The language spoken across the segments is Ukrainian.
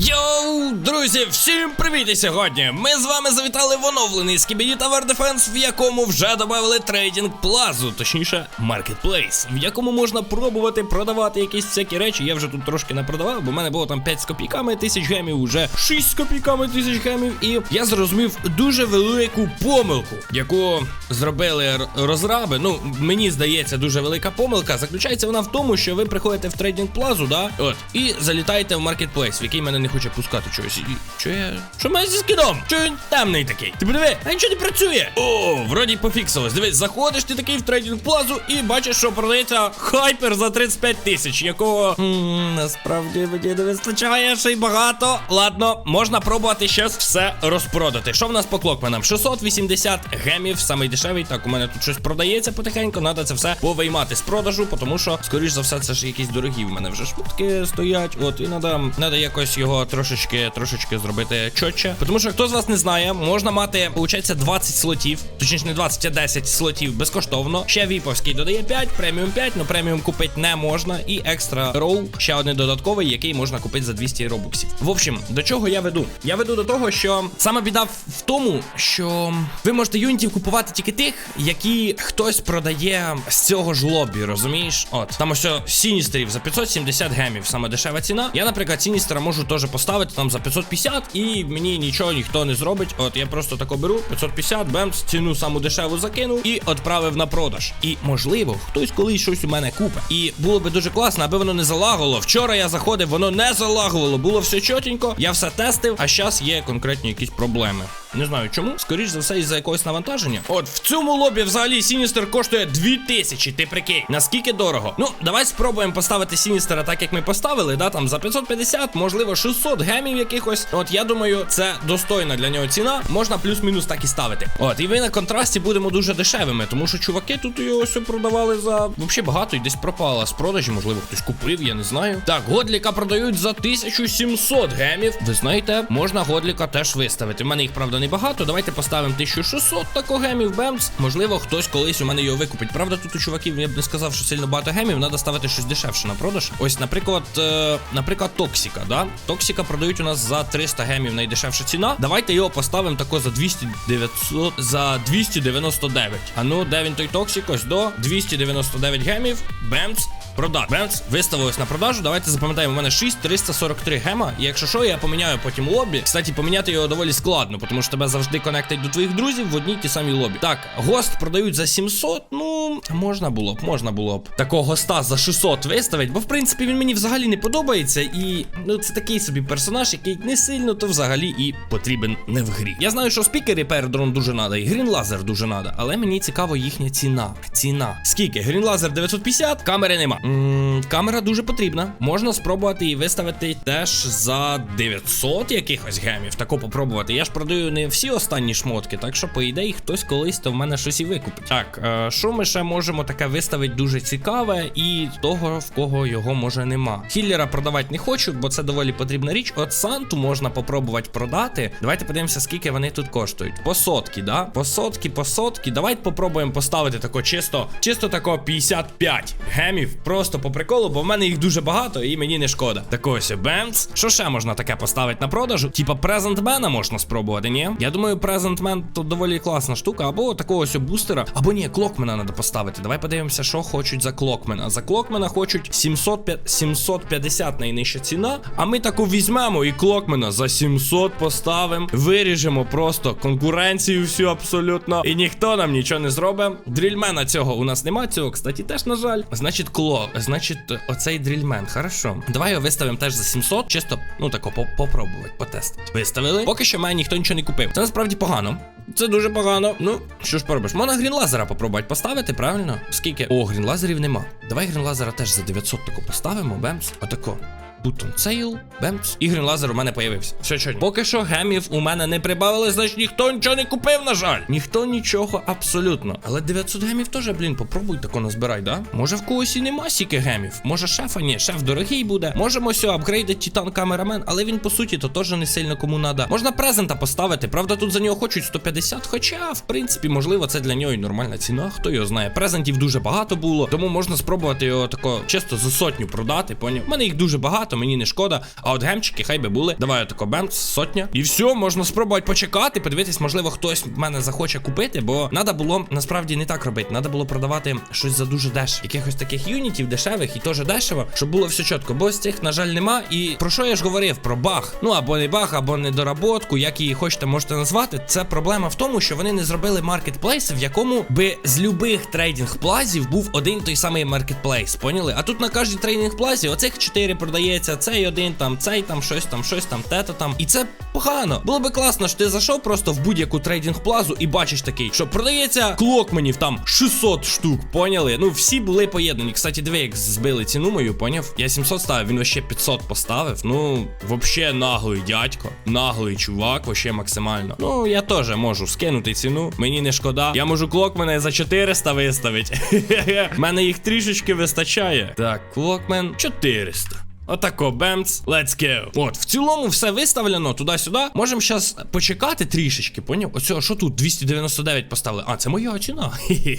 Yo Йоу, друзі, всім привіт! І сьогодні ми з вами завітали в оновлений Skibidi Tower Defense, в якому вже додали трейдинг плазу, точніше, маркетплейс, в якому можна пробувати продавати якісь всякі речі. Я вже тут трошки не продавав, бо в мене було там 5 з копійками тисяч гемів, вже 6 з копійками тисяч гемів. І я зрозумів дуже велику помилку, яку зробили розраби. Ну, мені здається, дуже велика помилка. Заключається вона в тому, що ви приходите в трейдинг плазу, да? От, і залітаєте в маркетплейс, в який мене не хоче пускати чогось. І що я. Що мене зі скидом? Що він темний такий? Ти подиви, а нічого не працює. О, вроді пофіксилось. Дивись, заходиш ти такий в трейдинг плазу і бачиш, що продається хайпер за 35 тисяч, якого м, насправді мені не вистачає ще й багато. Ладно, можна пробувати щас все розпродати. Що в нас по клокменам? 680 гемів, самий дешевий. Так, у мене тут щось продається потихеньку. Надо це все повиймати з продажу, тому що, скоріш за все, це ж якісь дорогі. В мене вже шмотки стоять. От, і надо, надо якось його трошечки, трошечки зробити чотче. Тому що хто з вас не знає, можна мати, виходить, 20 слотів, точніше не 20, а 10 слотів безкоштовно. Ще віповський додає 5, преміум 5, ну преміум купити не можна. І екстра роу, ще один додатковий, який можна купити за 200 робоксів. В общем, до чого я веду? Я веду до того, що саме біда в тому, що ви можете юнітів купувати тільки тих, які хтось продає з цього ж лобі, розумієш? От там ось сіністерів за 570 гемів, саме дешева ціна. Я, наприклад, сіністера можу теж поставити там за 550, і мені нічого ніхто не зробить. От я просто тако беру 550, бемс, ціну саму дешеву закинув і відправив на продаж. І можливо, хтось колись щось у мене купить. І було би дуже класно, аби воно не залагало. Вчора я заходив, воно не залагувало, було все чотенько, я все тестив, а зараз є конкретні якісь проблеми. Не знаю чому. Скоріш за все, із-за якогось навантаження. От в цьому лобі взагалі Сіністер коштує 2000, ти прикинь. Наскільки дорого? Ну, давай спробуємо поставити Сіністера так, як ми поставили, да, там за 550, можливо, 600 гемів якихось. От я думаю, це достойна для нього ціна. Можна плюс-мінус так і ставити. От, і ви на контрасті будемо дуже дешевими, тому що чуваки тут його все продавали за взагалі багато і десь пропала з продажі, можливо, хтось купив, я не знаю. Так, годліка продають за 1700 гемів. Ви знаєте, можна годліка теж виставити. У мене їх, правда, небагато. Давайте поставимо 1600 тако гемів, бемс. Можливо, хтось колись у мене його викупить. Правда, тут у чуваків я б не сказав, що сильно багато гемів, треба ставити щось дешевше на продаж. Ось, наприклад, е, наприклад, Токсіка, да? Токсіка продають у нас за 300 гемів найдешевша ціна. Давайте його поставимо тако за 200 900, за 299. А ну, де він той Токсік? Ось до 299 гемів. Бемс. Продати. Бемс виставилось на продажу. Давайте запам'ятаємо, у мене 6343 гема. І якщо що, я поміняю потім лобі. Кстати, поміняти його доволі складно, тому що тебе завжди конектить до твоїх друзів в одній ті самій лобі. Так, гост продають за 700. Ну, можна було б, можна було б такого госта за 600 виставити, бо в принципі він мені взагалі не подобається. І ну це такий собі персонаж, який не сильно то взагалі і потрібен не в грі. Я знаю, що спікери передрон дуже надо, і Laser дуже надо, але мені цікаво їхня ціна. Ціна. Скільки? Laser 950, камери нема. М, камера дуже потрібна. Можна спробувати і виставити теж за 900 якихось гемів. Тако попробувати. Я ж продаю не всі останні шмотки, так що, по ідеї, хтось колись то в мене щось і викупить. Так, е, що ми ще можемо таке виставити дуже цікаве, і того, в кого його може нема. Хіллера продавати не хочу, бо це доволі потрібна річ. От Санту можна попробувати продати. Давайте подивимося, скільки вони тут коштують. По сотки, да? По сотки, по сотки. Давайте попробуємо поставити тако чисто, чисто тако 55 гемів. Просто по приколу, бо в мене їх дуже багато і мені не шкода. Так ось бемц. Що ще можна таке поставити на продажу? Типа Презент Мена можна спробувати, ні? Я думаю, Презент Мен то доволі класна штука. Або такого ось бустера, або ні, клокмена треба поставити. Давай подивимося, що хочуть за клокмена. За клокмена хочуть 700, 750 найнижча ціна. А ми таку візьмемо і клокмена за 700 поставимо. Виріжемо просто конкуренцію всю абсолютно. І ніхто нам нічого не зробить. Дрільмена цього у нас нема. Цього, кстати, теж, на жаль. Значить, Значить, оцей дрільмен. Хорошо. Давай його виставимо теж за 700. Чисто, ну тако, по- попробувати, потестити. Виставили. Поки що мене ніхто нічого не купив. Це насправді погано. Це дуже погано. Ну, що ж поробиш? Можна грінлазера попробувати поставити, правильно? Скільки? О, грінлазерів нема. Давай грінлазера теж за 900 таку поставимо, бемс. Отако. Бутон сейл, бемц. І грінлазер у мене появився. Все чорні. Поки що гемів у мене не прибавили, значить ніхто нічого не купив, на жаль. Ніхто нічого абсолютно. Але 900 гемів теж, блін, попробуй тако назбирай, да? Може в когось і нема стільки гемів. Може шефа? Ні, шеф дорогий буде. Можемо все апгрейдити Титан камерамен, але він по суті то теж не сильно кому надо. Можна презента поставити. Правда, тут за нього хочуть 150, хоча, в принципі, можливо, це для нього і нормальна ціна. Хто його знає. Презентів дуже багато було, тому можна спробувати його тако чисто за сотню продати. Поняв? У мене їх дуже багато. Багато, мені не шкода. А от гемчики хай би були. Давай отако бемц, сотня. І все, можна спробувати почекати, подивитись, можливо, хтось мене захоче купити, бо треба було насправді не так робити. Треба було продавати щось за дуже дешево. Якихось таких юнітів дешевих і теж дешево, щоб було все чітко. Бо з цих, на жаль, нема. І про що я ж говорив? Про баг. Ну або не баг, або недоработку, як її хочете, можете назвати. Це проблема в тому, що вони не зробили маркетплейс, в якому би з любих трейдинг плазів був один той самий маркетплейс. Поняли? А тут на кожній трейдинг плазі оцих чотири продається, цей один там, цей там, щось там, щось там, тето там. І це погано. Було би класно, що ти зайшов просто в будь-яку трейдинг плазу і бачиш такий, що продається клокменів там 600 штук. Поняли? Ну всі були поєднані. Кстати, диви, як збили ціну мою, поняв? Я 700 ставив, він вообще 500 поставив. Ну, вообще наглий дядько, наглий чувак, вообще максимально. Ну, я теж можу скинути ціну. Мені не шкода. Я можу клокмене за 400 виставити. У мене їх трішечки вистачає. Так, клокмен 400. Отако, бемц, let's go. От, в цілому все виставлено туди-сюди. Можемо зараз почекати трішечки, поняв? Оцього, що тут 299 поставили. А, це моя ціна.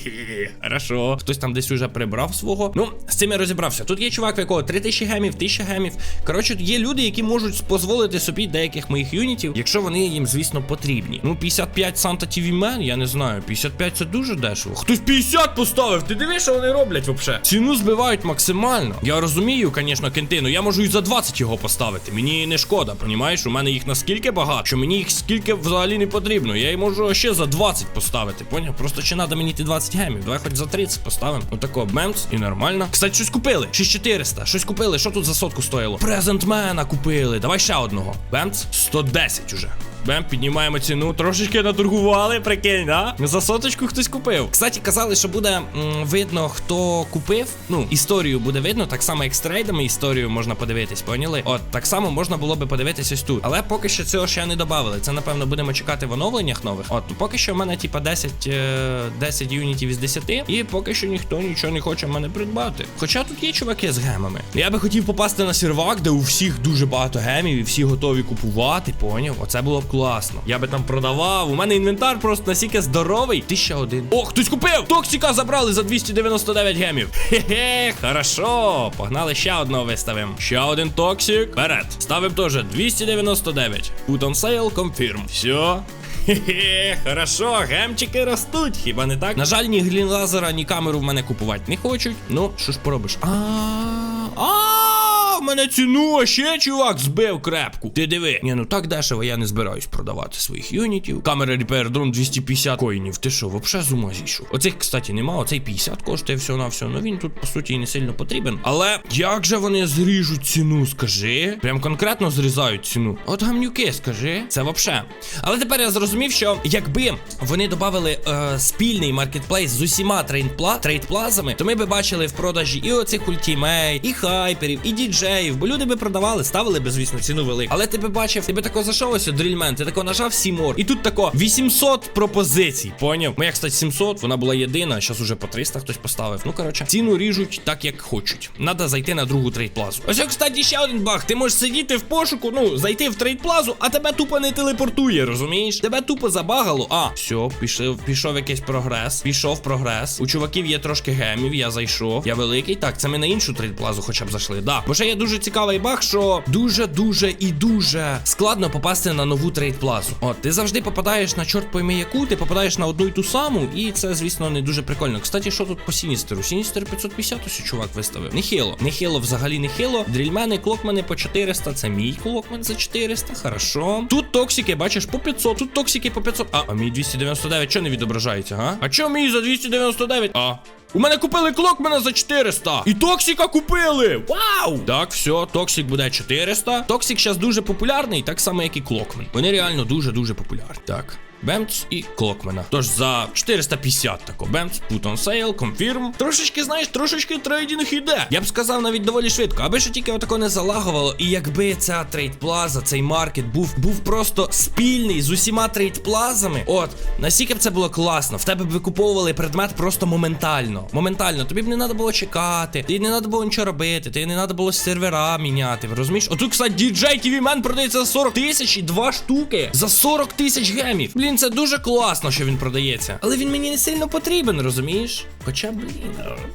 Хорошо. Хтось там десь уже прибрав свого. Ну, з цим я розібрався. Тут є чувак, в якого 3000 гемів, 1000 гемів. Коротше, є люди, які можуть дозволити собі деяких моїх юнітів, якщо вони їм, звісно, потрібні. Ну, 55 Санта TV Man, я не знаю. 55 це дуже дешево. Хтось 50 поставив. Ти дивиш, що вони роблять взагалі? Ціну збивають максимально. Я розумію, звісно, кентину. Я можу і за 20 його поставити. Мені не шкода, понімаєш? У мене їх наскільки багато, що мені їх скільки взагалі не потрібно. Я й можу ще за 20 поставити. Поняв? Просто чи треба мені ті 20 гемів? Давай хоч за 30 поставимо. Отако бемц і нормально. Кстати, щось купили. 6400. Щось купили. Що тут за сотку стоїло? Презентмена купили. Давай ще одного. Бемц 110 уже. Бем, піднімаємо ціну. Трошечки наторгували, прикинь, да? За соточку хтось купив. Кстати, казали, що буде м, видно, хто купив. Ну, історію буде видно, так само, як з трейдами історію можна подивитись, поняли? От, так само можна було би подивитись ось тут. Але поки що цього ще не додали. Це, напевно, будемо чекати в оновленнях нових. От, поки що в мене, типа, 10, е, 10 юнітів із 10, і поки що ніхто нічого не хоче в мене придбати. Хоча тут є чуваки з гемами. Я би хотів попасти на сервак, де у всіх дуже багато гемів, і всі готові купувати, поняв? Оце було б класно. Я би там продавав. У мене інвентар просто настільки здоровий. Тисяча один. О, хтось купив! Токсика забрали за 299 гемів. Хе-хе, хорошо. Погнали ще одного виставимо. Ще один токсик. Вперед. Ставимо теж 299. Put on sale, confirm. Все. Хе-хе, хорошо, гемчики ростуть, хіба не так? На жаль, ні глінлазера, ні камеру в мене купувати не хочуть. Ну, що ж поробиш? А, мене ціну а ще чувак збив крепку. Ти диви. Ні, ну так дешево я не збираюсь продавати своїх юнітів. Камера Repair Drone 250 коїнів. Ти що, вообще з ума зійшов? Оцих, кстати, нема. Оцей 50 коштує все на все. Ну він тут, по суті, і не сильно потрібен. Але як же вони зріжуть ціну, скажи? Прям конкретно зрізають ціну. От гамнюки, скажи. Це вообще. Але тепер я зрозумів, що якби вони додали е, спільний маркетплейс з усіма трейдпла, трейдплазами, то ми би бачили в продажі і оцих ультімейт, і хайперів, і діджеїв. Бо люди би продавали, ставили би, звісно, ціну велику. Але ти би бачив, ти би тако зайшов ось дрільмен, ти тако нажав Сімор. І тут тако 800 пропозицій. Поняв? Моя, кстати, 700, вона була єдина, зараз уже по 300 хтось поставив. Ну, коротше, ціну ріжуть так, як хочуть. Надо зайти на другу трейдплазу. Ось, кстати, ще один баг. Ти можеш сидіти в пошуку, ну, зайти в трейдплазу, а тебе тупо не телепортує, розумієш? Тебе тупо забагало. А, все, пішов, пішов якийсь прогрес. Пішов прогрес. У чуваків є трошки гемів, я зайшов. Я великий. Так, це ми на іншу трейдплазу хоча б зайшли. Да. Бо ще є дуже цікавий баг, що дуже-дуже і дуже складно попасти на нову трейдплазу. От, ти завжди попадаєш на чорт пойми яку, ти попадаєш на одну і ту саму, і це, звісно, не дуже прикольно. Кстати, що тут по Сіністеру? Сіністер 550 ось чувак виставив. Нехило. Нехило взагалі нехило. Дрільмени, клокмени по 400. Це мій клокмен за 400. Хорошо. Тут токсики, бачиш, по 500. Тут токсики по 500. А, а мій 299 що не відображається, га? А чо мій за 299? А. У мене купили клокмена за 400. І Токсика купили. Вау! Так, все, Токсик буде 400. Токсик зараз дуже популярний, так само, як і клокмен. Вони реально дуже-дуже популярні. Так. Бемц і Клокмена. Тож за 450 тако. Бемц, on sale, confirm. Трошечки, знаєш, трошечки трейдинг іде. Я б сказав навіть доволі швидко, аби ще тільки отако не залагувало. І якби ця трейдплаза, цей маркет був був просто спільний з усіма трейдплазами. От, наскільки б це було класно. В тебе б викуповували предмет просто моментально. Моментально. Тобі б не треба було чекати, тобі не треба було нічого робити, тобі не треба було сервера міняти. Розумієш? Отут, кстати, DJ TV Man продається за 40 тисяч і два штуки. За 40 тисяч гемів. Блін, це дуже класно, що він продається. Але він мені не сильно потрібен, розумієш? Хоча, блін,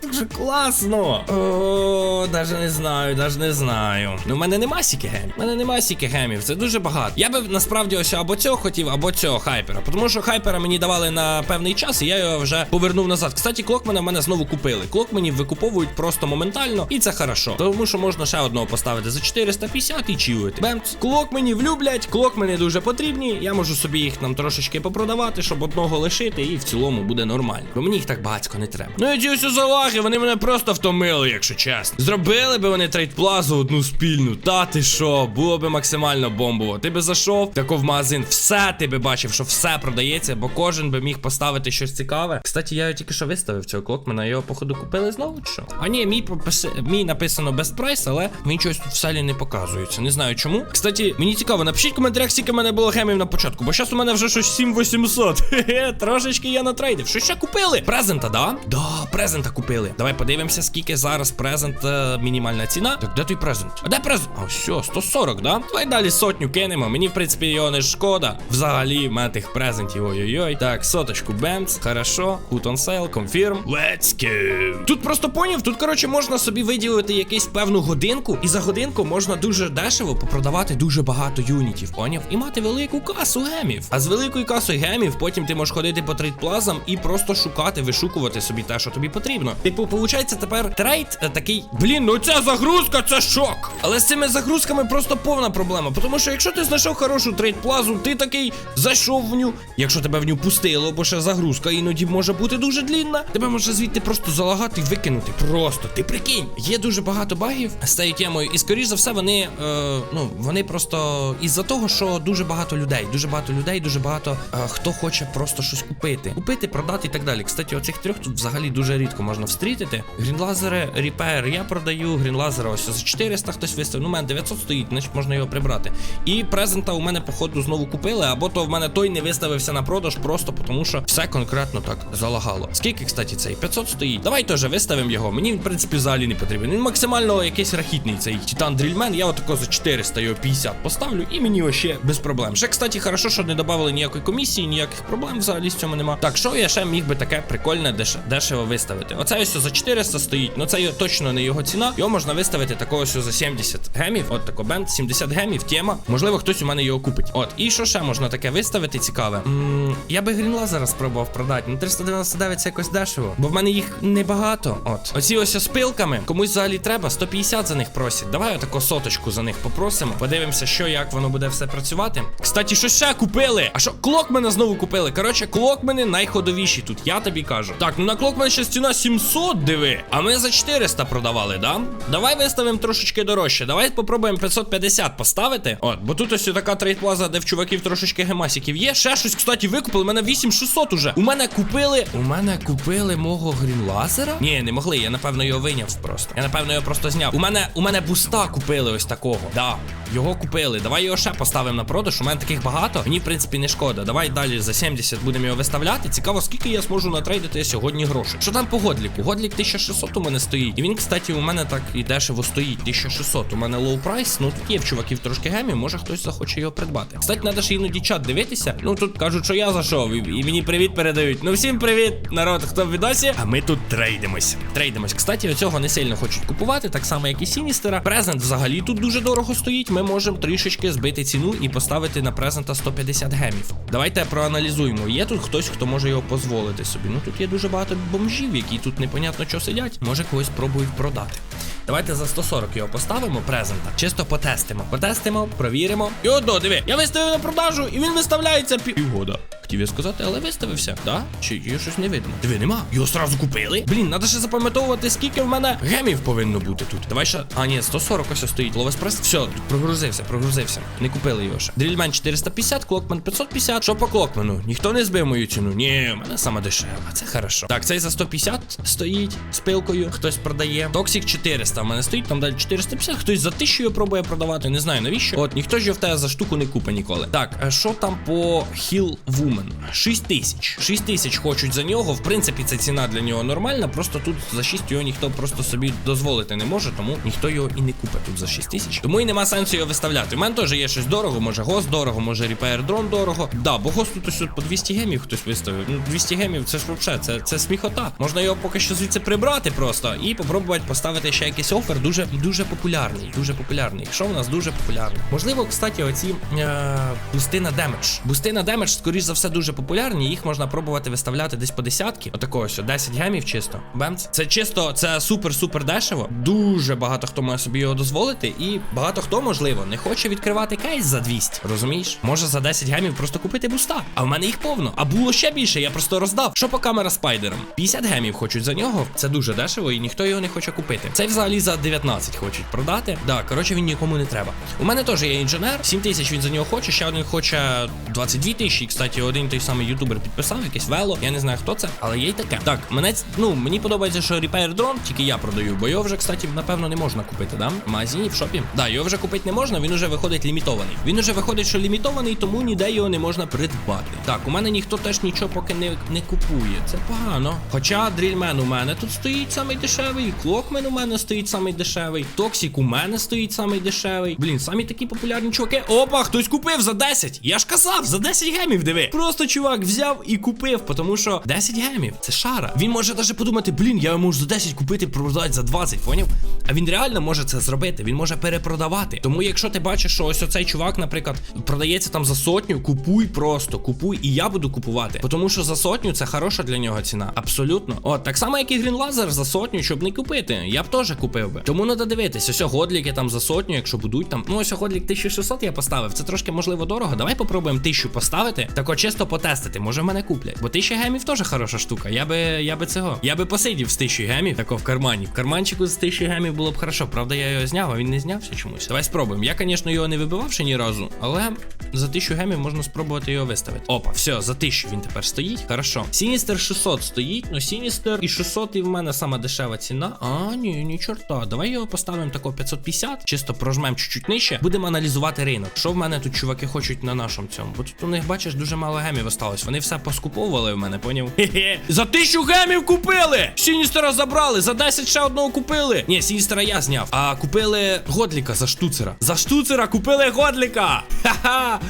дуже класно. О, даже не знаю, даже не знаю. Ну, в мене нема сіки гемів. У мене нема сіки гемів, це дуже багато. Я би насправді ось або цього хотів, або цього хайпера. Тому що хайпера мені давали на певний час, і я його вже повернув назад. Кстати, клокмена в мене знову купили. Клокменів викуповують просто моментально, і це хорошо. Тому що можна ще одного поставити за 450 і чилити. Бемц. Клокменів люблять, клокмени дуже потрібні. Я можу собі їх там трошечки попродавати, щоб одного лишити, і в цілому буде нормально. Бо мені їх так багатько не треба. Ну і ці ось залаги, вони мене просто втомили, якщо чесно. Зробили би вони трейдплазу одну спільну. Та ти що, було би максимально бомбово. Ти би зайшов тако в магазин, все ти би бачив, що все продається, бо кожен би міг поставити щось цікаве. Кстати, я тільки що виставив цього клокмена, його походу купили знову чи що? А ні, мій попис- мій написано без прайс, але він щось тут в селі не показується. Не знаю чому. Кстати, мені цікаво, напишіть в коментарях, скільки в мене було гемів на початку, бо зараз у мене вже щось 7800. Хе-хе, трошечки я натрейдив. Що ще купили? Презента, да? Да, презента купили. Давай подивимося, скільки зараз презент е, мінімальна ціна. Так, де той презент? А де презент? А, все, 140, да? Давай далі сотню кинемо. Мені, в принципі, його не шкода. Взагалі, в мене тих презентів. Ой-ой-ой. Так, соточку бемц. Хорошо. Put on sale, confirm. Let's go. Тут просто поняв, тут, коротше, можна собі виділити якусь певну годинку, і за годинку можна дуже дешево попродавати дуже багато юнітів, поняв? І мати велику касу гемів. А з великою касою гемів потім ти можеш ходити по трейдплазам і просто шукати, вишукувати собі те, що тобі потрібно. Типу, виходить, тепер трейд е, такий. Блін, ну ця загрузка, це шок. Але з цими загрузками просто повна проблема. Тому що якщо ти знайшов хорошу трейдплазу, ти такий зайшов в ню. Якщо тебе в ню пустило, бо ще загрузка іноді може бути дуже длінна, тебе може звідти просто залагати і викинути. Просто ти прикинь, є дуже багато багів з цією темою, і скоріш за все, вони е, ну вони просто із-за того, що дуже багато людей, дуже багато людей, дуже багато е, хто хоче просто щось купити, купити, продати і так далі. Кстати, оцих трьох тут взагалі дуже рідко можна встрітити. Грінлазери, репер я продаю, грінлазера ось за 400 хтось виставив. Ну, у мене 900 стоїть, значить можна його прибрати. І презента у мене, походу, знову купили, або то в мене той не виставився на продаж, просто тому що все конкретно так залагало. Скільки, кстати, цей? 500 стоїть. Давай теж виставимо його. Мені, в принципі, взагалі не потрібен. Він максимально якийсь рахітний цей Титан Дрільмен. Я отако за 400 його 50 поставлю, і мені ще без проблем. Ще, кстати, хорошо, що не додали ніякої комісії, ніяких проблем взагалі з цьому нема. Так, що я ще міг би таке прикольне деш... дешево виставити? Оце ось за 400 стоїть, ну це точно не його ціна. Його можна виставити такого за 70 гемів. От тако бенд, 70 гемів, тема. Можливо, хтось у мене його купить. От, і що ще можна таке виставити цікаве? м я би грінлазера спробував продати. Ну 399 це якось дешево, бо в мене їх небагато. От, оці ось з пилками, комусь взагалі треба, 150 за них просять. Давай отако соточку за них попросимо. Подивимося, що як воно буде все працювати. Кстати, що ще купили? А що клокмена знову купили? Коротше, клокмени найходовіші тут, я тобі кажу. Так, ну на клокмен ще ціна 700, диви. А ми за 400 продавали, да? Давай виставимо трошечки дорожче. Давай попробуємо 550 поставити. От, бо тут ось така трейдплаза, де в чуваків трошечки гемасиків є. Ще щось, кстати, викупили. У мене 8600 уже. У мене купили. У мене купили мого грінлазера? Ні, не могли. Я напевно його виняв просто. Я напевно його просто зняв. У мене у мене буста купили ось такого. Да. Його купили. Давай його ще поставимо на продаж. У мене таких багато. Мені, в принципі, не шкода. Давай далі за 70 будемо його виставляти. Цікаво, скільки я зможу натрейдити сьогодні грошей. Що там по годліку? Годлік 1600 у мене стоїть. І він, кстати, у мене так і дешево стоїть. 1600. У мене лоу прайс. Ну тут є в чуваків трошки гемів, може хтось захоче його придбати. Кстати, треба ж іноді чат дивитися. Ну тут кажуть, що я зайшов, і, і мені привіт передають. Ну всім привіт, народ, хто в відосі. А ми тут трейдимось. Трейдимось. Кстати, оцього не сильно хочуть купувати, так само, як і Сіністера. Презент взагалі тут дуже дорого стоїть. Ми можемо трішечки збити ціну і поставити на презента 150 гемів. Давайте проаналізуємо. Є тут хтось, хто може його дозволити собі. Ну тут є дуже багато бомжів, які тут непонятно що сидять. Може когось пробують продати. Давайте за 140 його поставимо презента. Чисто потестимо. Потестимо, провіримо. І одно, диви, я виставив на продажу, і він виставляється пів- півгода. Хотів я сказати, але виставився, да? Чи є щось не видно? Диви, нема. Його сразу купили. Блін, треба ще запам'ятовувати, скільки в мене гемів повинно бути тут. Давай ще. А, ні, 140 ось стоїть. Ловес прес. Все, прогрузився, прогрузився. Не купили його ще. Дрільмен 450, клокмен 550. Що по клокмену? Ніхто не збив мою ціну. Ні, в мене сама дешева. Це хорошо. Так, цей за 150 стоїть з пилкою. Хтось продає. Токсик 400 в мене стоїть, там далі 450. Хтось за 1000 його пробує продавати. Не знаю навіщо. От ніхто ж його в тебе за штуку не купить ніколи. Так, а що там по Hill Woman? Люмен 6 тисяч. 6 тисяч хочуть за нього. В принципі, це ціна для нього нормальна. Просто тут за 6 його ніхто просто собі дозволити не може, тому ніхто його і не купить тут за 6 тисяч. Тому і нема сенсу його виставляти. У мене теж є щось дорого, може гост дорого, може репейр дрон дорого. Да, бо гост тут ось по 200 гемів хтось виставив. Ну 200 гемів це ж взагалі, це, це сміхота. Можна його поки що звідси прибрати просто і попробувати поставити ще якийсь офер. Дуже дуже популярний. Дуже популярний. Що в нас дуже популярний? Можливо, кстати, оці е, бусти демедж. Бусти на демедж, скоріш за все, дуже популярні. Їх можна пробувати виставляти десь по десятки. Отакого ось 10 гемів чисто. Бемц. Це чисто, це супер-супер дешево. Дуже багато хто може собі його дозволити. І багато хто, можливо, не хоче відкривати кейс за 200. Розумієш? Може за 10 гемів просто купити буста. А в мене їх повно. А було ще більше, я просто роздав. Що по камера спайдерам? 50 гемів хочуть за нього. Це дуже дешево, і ніхто його не хоче купити. Цей взагалі за 19 хочуть продати. Да, коротше, він нікому не треба. У мене теж є інженер. 7 тисяч він за нього хоче. Ще один хоче 22 тисячі. Кстати, один той самий ютубер підписав, якийсь вело. Я не знаю хто це, але є й таке. Так, мене ну мені подобається, що Repair Drone тільки я продаю, бо його вже, кстати, напевно, не можна купити, да? В магазині, в шопі. Да, його вже купити не можна, він уже виходить лімітований. Він уже виходить, що лімітований, тому ніде його не можна придбати. Так, у мене ніхто теж нічого поки не, не купує. Це погано. Хоча дрільмен у мене тут стоїть самий дешевий, клокмен у мене стоїть самий дешевий, Токсік у мене стоїть самий дешевий. Блін, самі такі популярні чуваки. Опа, хтось купив за 10. Я ж казав, за 10 гемів диви. Просто чувак взяв і купив, тому що 10 гемів це шара. Він може навіть подумати, блін, я можу за 10 купити, продати за 20, поняв? А він реально може це зробити. Він може перепродавати. Тому, якщо ти бачиш, що ось оцей чувак, наприклад, продається там за сотню, купуй просто, купуй, і я буду купувати. Тому що за сотню це хороша для нього ціна. Абсолютно. От, так само, як і Laser за сотню, щоб не купити. Я б теж купив би. Тому треба дивитись, ось годліки там за сотню, якщо будуть там. Ну, ось годлік 1600 я поставив. Це трошки можливо дорого. Давай попробуємо 1000 поставити. Так от чисто потестити. Може в мене куплять. Бо 1000 гемів теж хороша штука. Я би, я би цього. Я би посидів з 1000 гемів, тако в кармані. В карманчику з 1000 гемів було б хорошо. Правда, я його зняв, а він не знявся чомусь. Давай спробуємо. Я, звісно, його не вибивав ще ні разу, але за 1000 гемів можна спробувати його виставити. Опа, все, за 1000 він тепер стоїть. Хорошо. Сіністер 600 стоїть, ну Сіністер і 600 і в мене сама дешева ціна. А, ні, ні, чорта. Давай його поставимо тако 550, чисто прожмемо чуть-чуть нижче. Будемо аналізувати ринок. Що в мене тут чуваки хочуть на нашому цьому? Бо тут у них, бачиш, дуже мало гемів осталось. Вони все поскуповували в мене, поняв? Хе-хе. За 1000 гемів купили! Сіністера забрали, за 10 ще одного купили. Ні, Сіністера я зняв. А купили Годліка за штуцера. За штуцера купили Годліка. Ха-ха.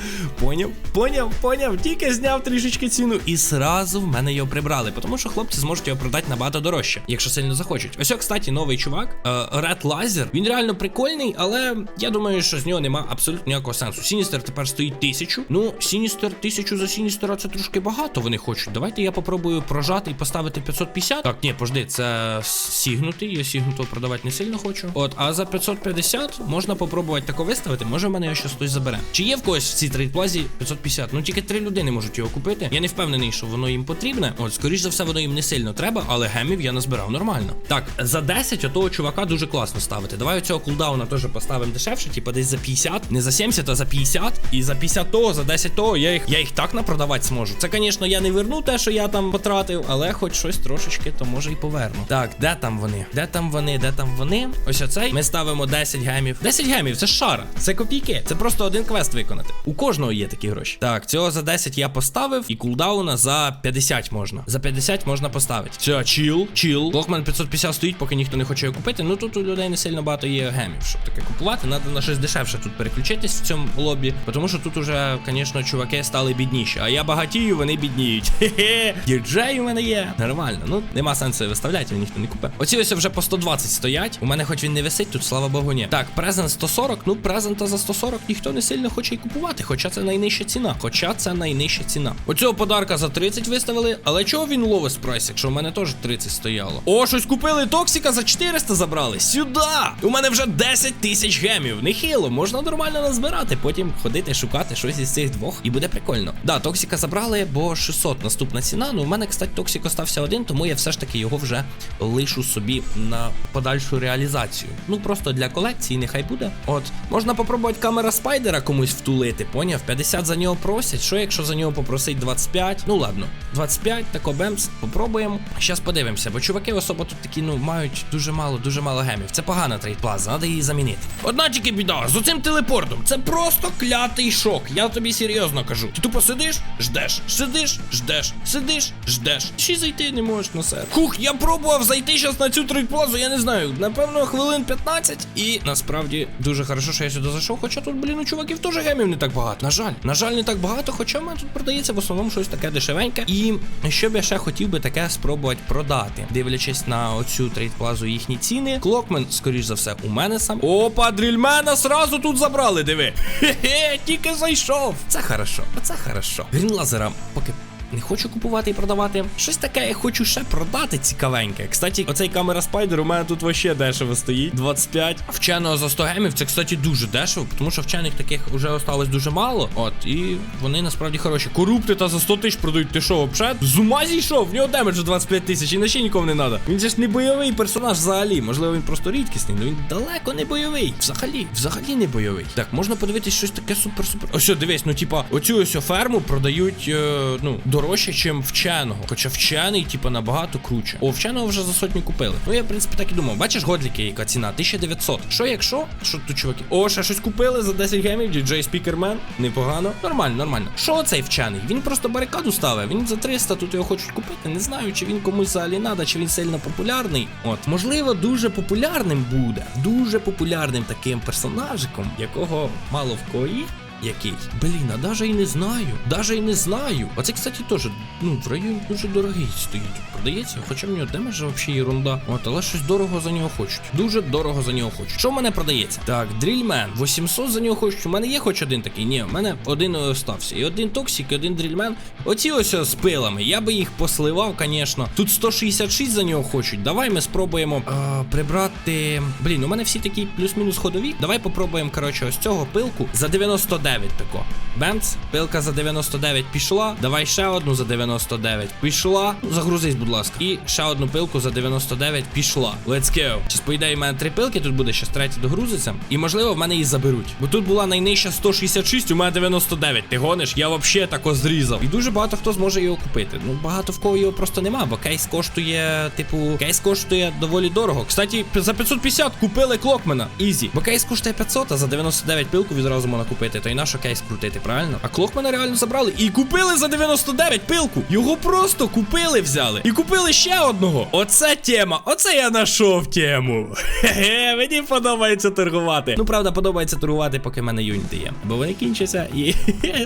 Поняв, поняв, поняв. Тільки зняв трішечки ціну. І сразу в мене його прибрали. Тому що хлопці зможуть його продати набагато дорожче, якщо сильно захочуть. Ось, кстати, новий чувак. е, Red Laser. Він реально прикольний, але я думаю, що з нього нема абсолютно ніякого сенсу. Сіністер тепер стоїть тисячу. Ну, Сіністер, тисячу за Сіністера це трошки багато вони хочуть. Давайте я попробую прожати і поставити 550. Так, ні, пожди, це сігнутий. Я сігнутого продавати не сильно хочу. От, а за 550 можна попробувати тако виставити. Може, в мене щось забере. Чи є в когось в цій трейдплазі 550? Ну тільки три людини можуть його купити. Я не впевнений, що воно їм потрібне. От, скоріш за все, воно їм не сильно треба, але гемів я назбирав нормально. Так, за 10 отого чувака дуже класно ставити. Давай оцього кулдауна теж поставимо дешевше, типа десь за 50. Не за 70, а за 50. І за 50 того, за 10 того я їх я їх так напродавати зможу. Це, звісно, я не верну те, що я там потратив, але хоч щось трошечки, то може і поверну. Так, де там вони? Де там вони? Де там вони? Ось оцей. Ми ставимо 10 гемів. 10 гемів, це шара. Це копійки. Це просто один квест виконати. У кожного є такі гроші. Так, цього за 10 я поставив, і кулдауна за 50 можна. За 50 можна поставити. Все, чіл, чіл. Блокмен 550 стоїть, поки ніхто не хоче його купити. Ну тут у людей не сильно багато є гемів, щоб таке купувати. Надо на щось дешевше тут переключитись в цьому лобі. Тому що тут уже, звісно, чуваки стали бідніші. А я багатію, вони бідніють. Хе-хе. Діджей у мене є. Нормально. Ну, нема сенсу виставляти, його ніхто не купить. Оці ось вже по 120 стоять. У мене хоч він не висить, тут слава Богу, ні. Так, презент 140. Ну, презента за 140 ніхто не сильно хоче й купувати. Хоча це найнижча ціна. Хоча це найнижча ціна. Оцього подарка за 30 виставили. Але чого він ловить прайс, якщо в мене теж 30 стояло? О, щось купили Токсіка за 400 забрали. Сюди! У мене вже 10 тисяч гемів. Нехило, можна нормально назбирати. Потім ходити, шукати щось із цих двох. І буде прикольно. Да, Токсіка забрали, бо 600 наступна ціна. Ну, у мене, кстати, Токсік остався один, тому я все ж таки його вже лишу собі на подальшу реалізацію. Ну, просто для колекції, нехай буде. От, можна попробувати камера спайдера комусь втулити, поняв? 50 за нього просять. Що якщо за нього попросить 25? Ну ладно, 25, тако бемс, попробуємо. Щас подивимося, бо чуваки особо тут такі, ну, мають дуже мало, дуже мало гемів. Це погана трейдплаза, треба її замінити. Одна тільки біда, з оцим телепортом. Це просто клятий шок. Я тобі серйозно кажу. Ти тупо сидиш, ждеш, сидиш, ждеш, сидиш, ждеш. Ще зайти не можеш на сервер. Хух, я пробував зайти зараз на цю трейдплазу, я не знаю, напевно, хвилин 15. І насправді дуже хорошо, що я сюди зайшов. Хоча тут, блін, у чуваків теж гемів не так багато. На жаль, на жаль, не так багато, хоча в мене тут продається в основному щось таке дешевеньке. І що б я ще хотів би таке спробувати продати, дивлячись на оцю трейдплазу їхні ціни. Клокмен, скоріш за все, у мене сам. Опа, дрільмена сразу тут забрали, диви. Хе-хе, тільки зайшов. Це хорошо, це хорошо. Грінлазера, поки. Не хочу купувати і продавати. Щось таке я хочу ще продати цікавеньке. Кстати, оцей камера спайдер у мене тут вообще дешево стоїть. 25. Вченого за 100 гемів це, кстати, дуже дешево, тому що вчених таких вже осталось дуже мало. От, і вони насправді хороші. Корупти та за 100 тисяч продають. Ти що, взагалі? З ума зійшов? В нього демеджу 25 тисяч, і ще нікому не треба. Він же ж не бойовий персонаж взагалі. Можливо, він просто рідкісний, але він далеко не бойовий. Взагалі, взагалі не бойовий. Так, можна подивитись щось таке супер-супер. Ось, дивись, ну типа, оцю ось ферму продають, е, ну, дорожче, ніж вченого. Хоча вчений, типа, набагато круче. О, вченого вже за сотню купили. Ну я, в принципі, так і думав. Бачиш, годліки, яка ціна? 1900. Що якщо? Що тут, чуваки? О, ще щось купили за 10 гемів, DJ Speakerman. Непогано. Нормально, нормально. Що цей вчений? Він просто барикаду ставив. Він за 300 тут його хочуть купити. Не знаю, чи він комусь взагалі надо, чи він сильно популярний. От, можливо, дуже популярним буде. Дуже популярним таким персонажиком, якого мало в є. Який? Блін, а даже і не знаю. Даже і не знаю. Оце, кстати, теж, ну, в районі дуже дорогий стоїть. Продається, хоча в нього демедж взагалі ерунда. От, але щось дорого за нього хочуть. Дуже дорого за нього хочуть. Що в мене продається? Так, дрільмен. 800 за нього хочуть. У мене є хоч один такий? Ні, у мене один остався. І один токсик, і один дрільмен. Оці ось з пилами. Я би їх посливав, звісно. Тут 166 за нього хочуть. Давай ми спробуємо а, прибрати. Блін, у мене всі такі плюс-мінус ходові. Давай попробуємо, коротше, ось цього пилку за 99 тако. Бемц, пилка за 99 пішла. Давай ще одну за 99 пішла. Ну, загрузись, будь ласка. І ще одну пилку за 99 пішла. Let's go. Чи по ідеї, в мене три пилки тут буде, ще третя догрузиться. І можливо в мене її заберуть. Бо тут була найнижча 166, у мене 99. Ти гониш? Я взагалі тако зрізав. І дуже багато хто зможе його купити. Ну багато в кого його просто нема, бо кейс коштує, типу, кейс коштує доволі дорого. Кстати, за 550 купили клокмена. Ізі. Бо кейс коштує 500, а за 99 пилку відразу можна купити. То і на що кейс крутити, правильно? А клокмена реально забрали і купили за 99 пилку. Його просто купили, взяли. І купили ще одного. Оце тема. Оце я знайшов тему. Хе-хе, мені подобається торгувати. Ну, правда, подобається торгувати, поки в мене юніти є. Бо вони кінчаться і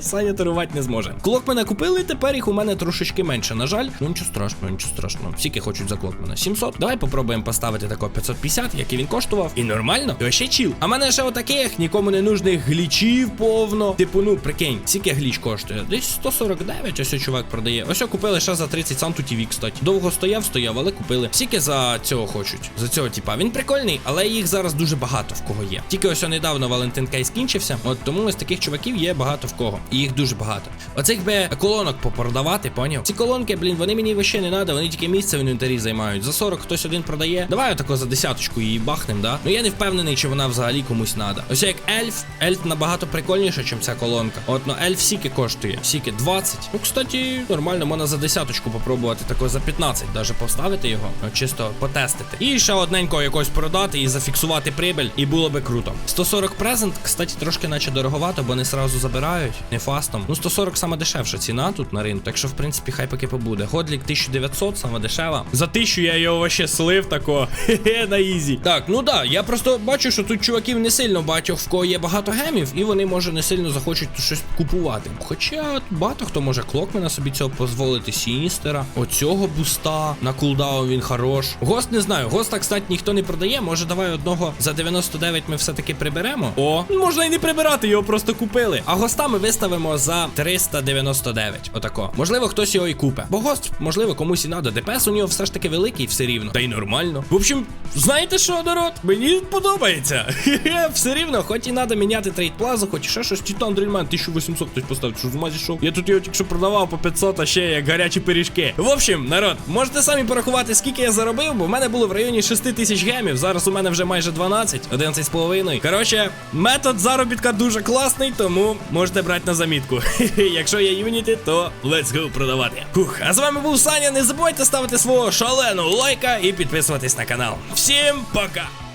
Саня торгувати не зможе. Клокмена купили, тепер їх у мене трошечки менше. На жаль, ну нічого страшного, нічого страшного. Скільки хочуть за клокмена? 700. Давай попробуємо поставити тако 550, який він коштував. І нормально. І ще чіл. А мене ще отаких нікому не нужних глічів повно. Типу, ну прикинь, скільки гліч коштує? Десь 149. Ось чувак продає. Ось купили ще за 30 сам тут TV, кстати. Довго стояв, стояв, але купили. Скільки за цього хочуть? За цього типа. Він прикольний, але їх зараз дуже багато в кого є. Тільки ось недавно Валентин Кей скінчився. От тому ось таких чуваків є багато в кого. І їх дуже багато. Оцих би колонок попродавати, поняв? Ці колонки, блін, вони мені вообще не треба, вони тільки місце в інвентарі займають. За 40 хтось один продає. Давай отако за десяточку її бахнем, да? Ну я не впевнений, чи вона взагалі комусь треба. Ось як ельф, ельф набагато прикольніше, ніж ця колонка. От, ну ельф сіки коштує. Сіки 20. Ну, кстати, нормально, можна за десяточку попробувати тако за 15 даже поставити його. Чисто потестити. І ще одненького якось продати і зафіксувати прибиль, і було би круто. 140 презент, кстати, трошки наче дороговато, бо не сразу забирають, не фастом. Ну, 140 сама дешевша ціна тут на ринку. Так що, в принципі, хай поки побуде. Ходлік 1900, сама дешева. За 1000 я його вообще слив тако. Хе-хе, на ізі. Так, ну да, я просто бачу, що тут чуваків не сильно багатьох в кого є багато гемів, і вони, може, не сильно захочуть щось купувати. Хоча багато хто може клокмена собі цього дозволити, Сіністера, оцього буста на кулдаун він хорош. Гост не знаю. Госта, кстати, ніхто не продає. Може, давай одного за 99 ми все-таки приберемо. О, можна і не прибирати, його просто купили. А госта ми виставимо за 399. Отако. Можливо, хтось його і купе. Бо гост, можливо, комусь і надо. ДПС у нього все ж таки великий, все рівно. Та й нормально. В общем, знаєте що, народ? Мені подобається. Все рівно, хоч і треба міняти трейд плазу, хоч і ще щось Титан Дрільмен. 1800 хтось поставив, що з ума зійшов. Я тут його тільки що продавав по 500, а ще як гарячі пиріжки. В общем, народ, можете самі порахувати, скільки я заробив, бо в мене було в районі 6 тисяч гемів. Зараз у мене вже майже 12, 11 з половиною. Коротше, метод заробітка дуже класний, тому можете брати на замітку. Якщо є юніти, то let's go продавати. Фух, а з вами був Саня. Не забувайте ставити свого шаленого лайка і підписуватись на канал. Всім пока!